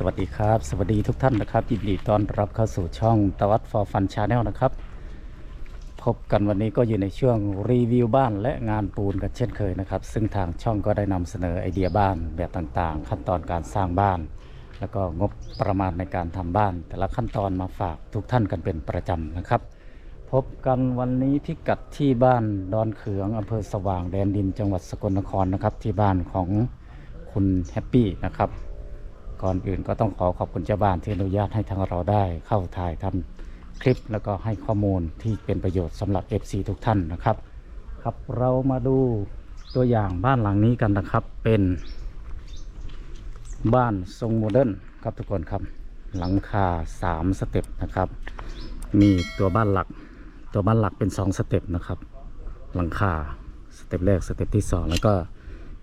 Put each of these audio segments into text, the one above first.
สวัสดีครับ สวัสดีทุกท่านนะครับ ยินดีต้อนรับเข้าสู่ช่องตวัด for fun channel นะครับ พบกันวันนี้ก็อยู่ในช่วงรีวิวบ้านและงานปูนกันเช่นเคยนะครับ ซึ่งทางช่องก็ได้นำเสนอไอเดียบ้านแบบต่างๆ ขั้นตอนการสร้างบ้าน แล้วก็งบประมาณในการทำบ้าน แต่ละขั้นตอนมาฝากทุกท่านกันเป็นประจำนะครับ พบกันวันนี้พิกัดที่บ้านดอนเขืองอำเภอสว่างแดนดินจังหวัดสกลนครนะครับที่บ้านของคุณแฮปปี้นะครับ ก่อนอื่นก็ต้องขอขอบคุณเจ้าบ้านที่อนุญาตให้ทางเราได้เข้าถ่ายทำคลิปแล้วก็ให้ข้อมูลที่เป็นประโยชน์สำหรับ FC ทุกท่านนะครับ ครับเรามาดูตัวอย่างบ้านหลังนี้กันนะครับเป็นบ้านทรงโมเดิร์นครับทุกคนครับหลังคา 3 สเต็ปนะครับ มีตัวบ้านหลัก ตัวบ้านหลักเป็น 2 สเต็ปนะครับ หลังคาสเต็ปแรกสเต็ปที่ 2 แล้วก็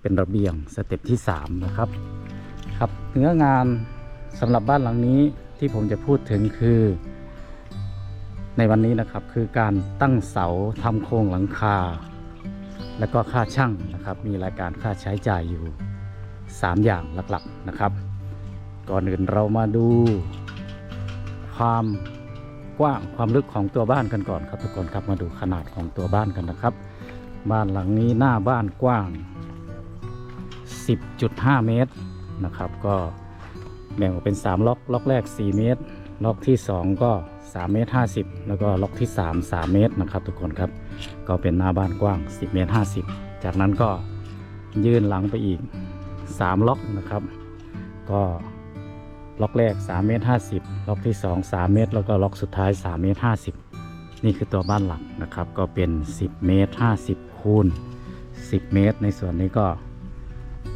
เป็นระเบียงสเต็ปที่ 3 นะครับ ครับเนื้องานสำหรับบ้านหลังนี้ที่ผมจะพูดถึงคือ ในวันนี้นะครับคือการตั้งเสาทำโครงหลังคา แล้วก็ค่าช่างนะครับ มีรายการค่าใช้จ่ายอยู่ 3 อย่างหลักๆนะครับ ก่อนอื่นเรามาดู ความกว้างความลึกของตัวบ้านกันก่อนครับทุกคนครับมาดูขนาดของตัวบ้านกันนะครับ บ้านหลังนี้หน้าบ้านกว้าง 10.5 เมตร นะครับ ก็แบ่งออกเป็น 3 ล็อก ล็อกแรก 4 เมตร ล็อกที่ 2 ก็ 3 เมตร 50 แล้วก็ล็อกที่ 3 3 เมตรนะครับ ทุกคนครับ ก็เป็นหน้าบ้านกว้าง 10 เมตร 50 จากนั้นก็ยื่นหลังไปอีก 3 ล็อกนะครับ ก็ล็อกแรก 3 เมตร 50 ล็อกที่ 2 3 เมตร แล้วก็ล็อกสุดท้าย 3 เมตร 50 นี่คือตัวบ้านหลักนะครับ ก็เป็น 10 เมตร 50 คูณ 10 เมตร ในส่วนนี้ก็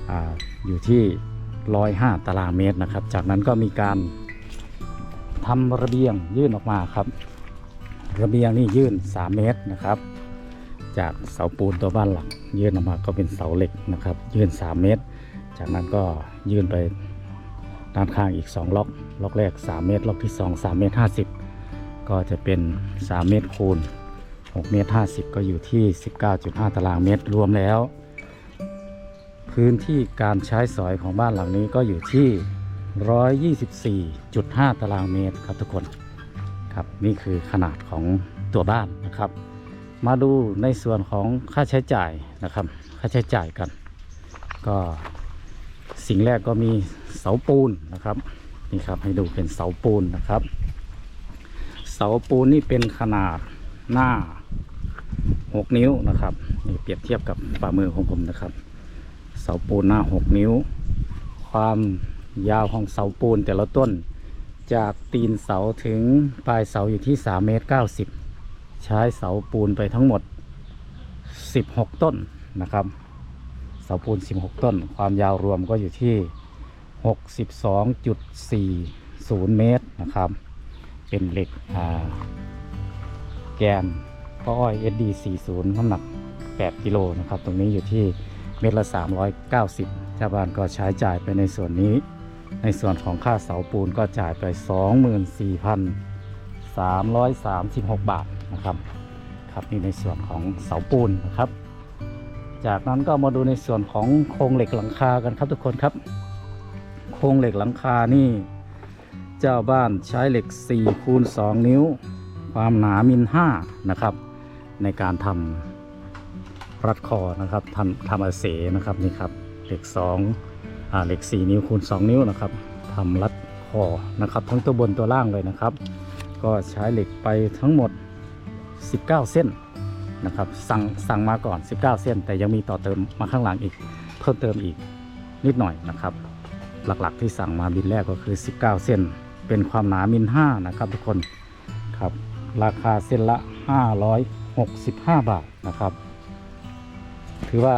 ออยู่ที่ 105 ตารางเมตรนะครับ จากนั้นก็มีการทำระเบียงยื่นออกมาครับ ระเบียงนี่ยื่น 3 เมตรนะครับ จากเสาปูนตัวบ้านหลัก ยื่นออกมาก็เป็นเสาเหล็กนะครับ ยื่น 3 เมตร จากนั้นก็ยื่นไปด้านข้างอีก 2 ล็อก ล็อกแรก 3 เมตร ล็อกที่ 2 3 เมตร 50 ก็จะเป็น 3 เมตรคูณ6เมตร50 ก็อยู่ที่ 19.5 ตารางเมตรรวมแล้ว พื้นที่การใช้สอยของบ้านหลังนี้ก็อยู่ที่ 124.5 ตารางเมตรครับทุกคนครับนี่คือขนาดของตัวบ้านนะครับ มาดูในส่วนของค่าใช้จ่ายนะครับ ค่าใช้จ่ายกัน ก็สิ่งแรกก็มีเสาปูนนะครับนี่ครับให้ดูเป็นเสาปูนนะครับ เสาปูนนี่เป็นขนาดหน้า 6 นิ้วนะครับนี่เปรียบเทียบกับฝ่ามือของผมนะครับ เสาปูนหน้า6นิ้ว ความยาวของเสาปูนแต่ละต้น จากตีนเสาถึงปลายเสาอยู่ที่3เมตร90 ใช้เสาปูนไปทั้งหมด 16 ต้นนะครับ เสาปูน 16 ต้น ความยาวรวมก็อยู่ที่ 62.40 เมตรนะครับ เป็นเหล็กแกนข้ออ้อย SD 40 น้ำหนัก 8 กิโลนะครับ ตรงนี้อยู่ที่ เม็ดละ 390 ชาวบ้านก็ใช้จ่ายไปในส่วนนี้ ในส่วนของค่าเสาปูนก็จ่ายไป 24,336 บาทนะครับ ครับนี่ในส่วนของเสาปูนนะครับ จากนั้นก็มาดูในส่วนของโครงเหล็กหลังคากันครับทุกคนครับ โครงเหล็กหลังคานี่ เจ้าบ้านใช้เหล็ก4คูณ2นิ้ว ความหนามิล5นะครับ ในการทำ รัดคอนะครับทำทำอาเสนะครับนี่ครับเหล็ก2อ่าเหล็ก 4 นิ้วคูณ 2 นิ้วนะครับทำรัดคอนะครับ ทั้งตัวบนตัวล่างเลยนะครับ ก็ใช้เหล็กไปทั้งหมด 19 เส้นนะครับสั่งสั่งมาก่อน 19 เส้น แต่ยังมีต่อเติมมาข้างหลังอีก เพิ่มเติมอีกนิดหน่อยนะครับ หลักๆที่สั่งมาบินแรกก็คือ 19 เส้น เป็นความหนามิล5นะครับทุกคนครับราคาเส้นละ 565 บาทนะครับ ถือว่า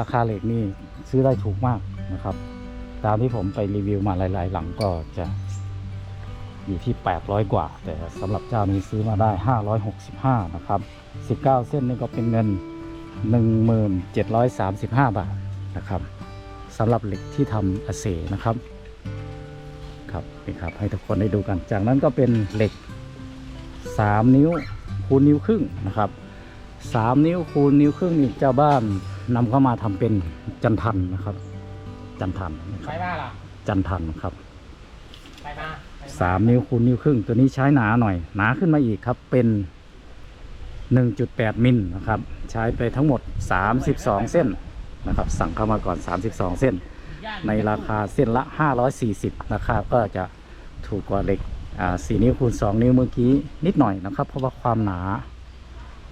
ราคาเหล็กนี่ซื้อได้ถูกมากนะครับ ตามที่ผมไปรีวิวมาหลาย ๆ หลังก็จะอยู่ที่ 800 กว่า แต่สำหรับเจ้านี้ซื้อมาได้ 565 นะครับ 19 เส้นนี่ก็เป็นเงิน 1735 บาทนะครับสำหรับเหล็กที่ทำอเสนะครับครับนี่ครับให้ทุกคนได้ดูกัน จากนั้นก็เป็นเหล็ก 3 นิ้วคูณนิ้วครึ่งนะครับ สามนิ้วคูณนิ้วครึ่งนี่เจ้าบ้านนำเข้ามาทำเป็นจันทันนะครับ จันทันนะคไปรับบ้าล่ะจันทันครับ3นิ้วคูณนิ้วครึ่งตัวนี้ใช้หนาหน่อย หนาขึ้นมาอีกครับเป็น 1.8 มิลนะครับ ใช้ไปทั้งหมด 32 เส้นนะครับ สั่งเข้ามาก่อน 32 เส้น ในราคาเส้นละ 540ราคาก็จะถูกกว่าเหล็กอ่า4นิ้วคูณ 2 นิ้วเมื่อกี้นิดหน่อยนะครับ เพราะว่าความหนา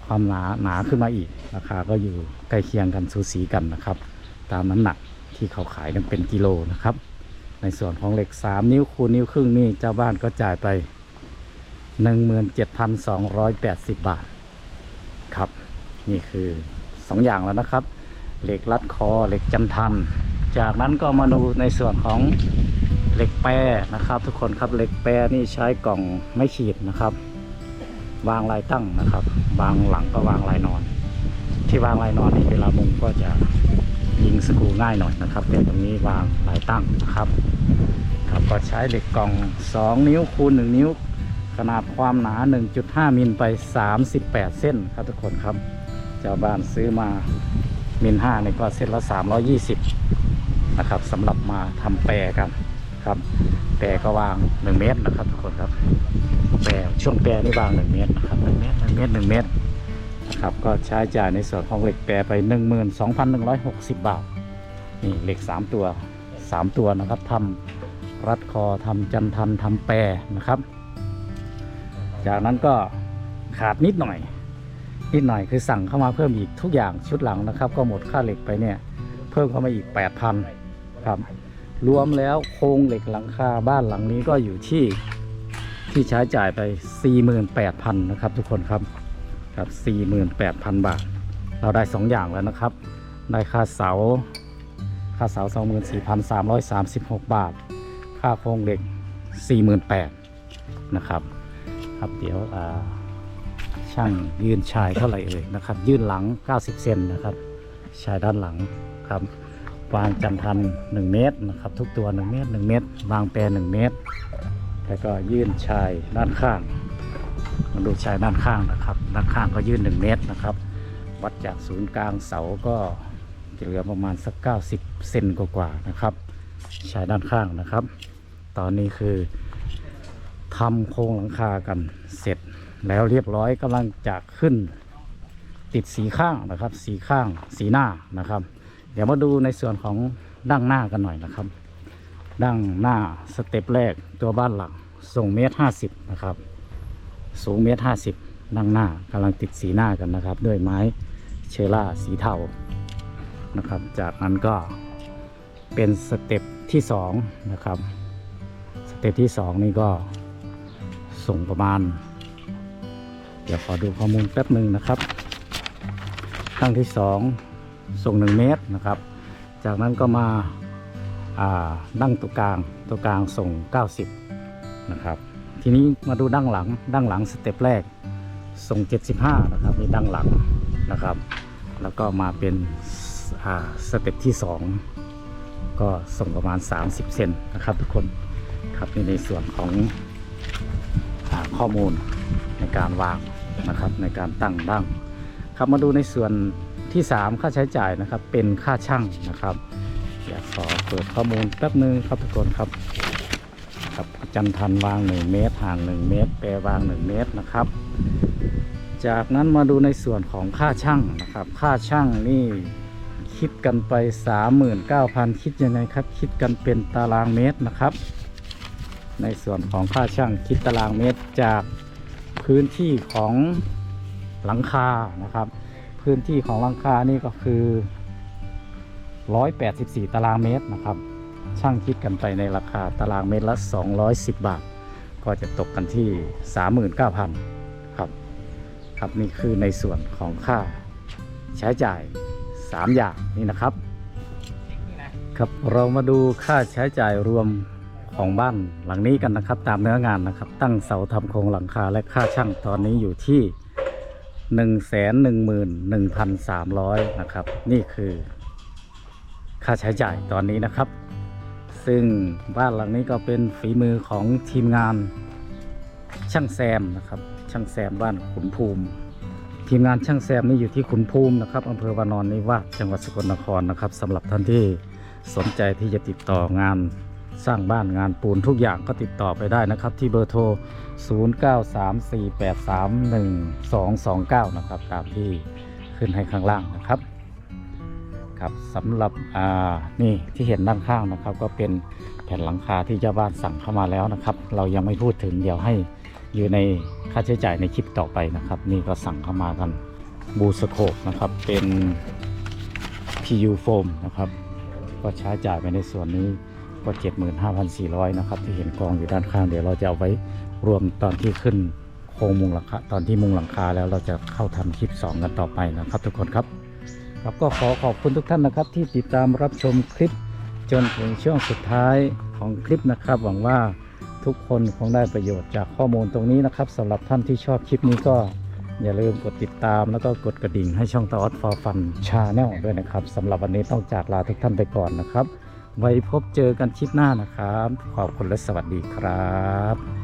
ความหนาหนาขึ้นมาอีก ราคาก็อยู่ใกล้เคียงกันสูสีกันนะครับ ตามน้ำหนักที่เขาขายกันเป็นกิโลนะครับ ในส่วนของเหล็ก 3 นิ้วคูณนิ้วครึ่งนี่เจ้าบ้านก็จ่ายไป 17,280 บาทครับ นี่คือ 2 อย่างแล้วนะครับ เหล็กรัดคอเหล็กจันทัน จากนั้นก็มาดูในส่วนของเหล็กแปรนะครับ ทุกคนครับเหล็กแปรนี่ใช้กล่องไม่ขีดนะครับ วางลายตั้งนะครับ วางหลังก็วางลายนอน ที่วางลายนอนนี่เวลามุงก็จะยิงสกรูง่ายหน่อยนะครับแต่ตรงนี้วางลายตั้งนะครับครับก็ใช้เหล็กกล่อง 2 นิ้วคูณ1นิ้ว ขนาดความหนา 1.5 มิลไป 38 เส้นครับทุกคนครับเจ้าบ้านซื้อมามิล5นี่ก็เส้นละ 320 นะครับสำหรับมาทำแปรกันครับ แปรก็วาง 1 เมตรนะครับทุกคนครับ แปรช่วงแปรนี่วาง1เมตรนะครับ1เมตร1เมตร1เมตรนะครับก็ใช้จ่ายในส่วนของเหล็กแปรไป 12,160 บาทนี่เหล็ก 3 ตัว 3 ตัวนะครับทำรัดคอทำจันทันทำแปรนะครับ จากนั้นก็ขาดนิดหน่อย นิดหน่อยคือสั่งเข้ามาเพิ่มอีกทุกอย่างชุดหลังนะครับ ก็หมดค่าเหล็กไปเนี่ยเพิ่มเข้ามาอีก 8,000ครับรวมแล้วโครงเหล็กหลังคาบ้านหลังนี้ก็อยู่ที่ ที่ใช้จ่ายไป 48,000นะครับทุกคนครับครับ 48,000 บาท เราได้ 2 อย่างแล้วนะครับ ได้ค่าเสา ค่าเสา 24,336 บาท ค่าโครงเหล็ก 48,000นะครับ ครับเดี๋ยวช่างยืนชายเท่าไหร่เอ่ยนะครับ ยืนหลัง 90 เซนนะครับชายด้านหลังครับ วางจันทัน 1 เมตรนะครับ ทุกตัว 1 เมตร 1 เมตร วางแปร1เมตร แล้วก็ยื่นชายด้านข้างมาดูชายด้านข้างนะครับ ด้านข้างก็ยื่น 1 เมตรนะครับ วัดจากศูนย์กลางเสาก็จะเหลือประมาณสัก 90 เซนกว่าๆนะครับ ชายด้านข้างนะครับ ตอนนี้คือทำโครงหลังคากันเสร็จแล้วเรียบร้อยกำลังจะขึ้นติดสีข้างนะครับ สีข้างสีหน้านะครับ เดี๋ยวมาดูในส่วนของดั้งหน้ากันหน่อยนะครับ ดั้งหน้าสเต็ปแรกตัวบ้านหลังส่งเมตรห้าสิบนะครับ สูงเมตรห้าสิบดั้งหน้ากำลังติดสีหน้ากันนะครับ ด้วยไม้เชล่าสีเทานะครับ จากนั้นก็เป็นสเต็ปที่สองนะครับ สเต็ปที่สองนี่ก็ส่งประมาณ เดี๋ยวขอดูข้อมูลแป๊บหนึ่งนะครับตั้งที่สองส่ง1เมตรนะครับ จากนั้นก็มา ดั้งตัวกลางตัวกลางส่ง 90 นะครับ ทีนี้มาดูดั้งหลังดั้งหลังสเต็ปแรกส่ง 75 นะครับนี่ดั้งหลังนะครับ แล้วก็มาเป็นสเต็ปที่ 2 ก็ส่งประมาณ 30 เซนนะครับทุกคนครับนี่ในส่วนของอข้อมูลในการวางนะครับในการตั้งดั้งครับมาดูในส่วนที่ 3 ค่าใช้จ่ายนะครับเป็นค่าช่างนะครับ อยากขอเปิดข้อมูลแป๊บนึงครับทุกคนครับครับจันทันวาง 1 เมตรห่าง 1 เมตร แปรวาง 1 เมตรนะครับ จากนั้นมาดูในส่วนของค่าช่างนะครับ ค่าช่างนี่คิดกันไป 39,000 คิดยังไงครับ คิดกันเป็นตารางเมตรนะครับ ในส่วนของค่าช่างคิดตารางเมตรจากพื้นที่ของหลังคานะครับ พื้นที่ของหลังคานี่ก็คือ 184 ตารางเมตรนะครับ ช่างคิดกันไปในราคาตารางเมตรละ 210 บาท ก็จะตกกันที่ 39,000ครับ ครับนี่คือในส่วนของค่าใช้จ่าย 3 อย่างนี่นะครับ ครับเรามาดูค่าใช้จ่ายรวมของบ้านหลังนี้กันนะครับ ตามเนื้องานนะครับ ตั้งเสาทำโครงหลังคาและค่าช่างตอนนี้อยู่ที่ 1 1 1 3 0 0 นะครับ นี่คือ ค่าใช้จ่ายตอนนี้นะครับ ซึ่งบ้านหลังนี้ก็เป็นฝีมือของทีมงานช่างแซมนะครับ ช่างแซมบ้านขุนภูมิ ทีมงานช่างแซมนี่อยู่ที่ขุนภูมินะครับอำเภอวานอนนิวาสจังหวัดสกลนครนะครับสำหรับท่านที่สนใจที่จะติดต่องานสร้างบ้านงานปูนทุกอย่างก็ติดต่อไปได้นะครับ ที่เบอร์โทร 0934831229 นะครับ ตามที่ขึ้นให้ข้างล่างนะครับ ครับสำหรับอ่านี่ที่เห็นด้านข้างนะครับ ก็เป็นแผ่นหลังคาที่เจ้าบ้านสั่งเข้ามาแล้วนะครับ เรายังไม่พูดถึงเดี๋ยวให้อยู่ในค่าใช้จ่ายในคลิปต่อไปนะครับ นี่ก็สั่งเข้ามากันบูสโคปนะครับเป็น PU foam นะครับก็ใช้จ่ายไปในส่วนนี้ก็ 75,400 นะครับ ที่เห็นกองอยู่ด้านข้างเดี๋ยวเราจะเอาไว้รวมตอนที่ขึ้นโครงมุงหลังคาตอนที่มุงหลังคาแล้วเราจะเข้าทำคลิป 2 กันต่อไปนะครับ ทุกคนครับ ครับก็ขอขอบคุณทุกท่านนะครับ ที่ติดตามรับชมคลิปจนถึงช่วงสุดท้ายของคลิปนะครับ หวังว่าทุกคนคงได้ประโยชน์จากข้อมูลตรงนี้นะครับสำหรับท่านที่ชอบคลิปนี้ก็อย่าลืมกดติดตามแล้วก็กดกระดิ่งให้ช่องตออดฟอร์ฟันชาแนลด้วยนะครับสำหรับวันนี้ต้องจากลาทุกท่านไปก่อนนะครับ ไว้พบเจอกันคลิปหน้านะครับ ขอบคุณและสวัสดีครับ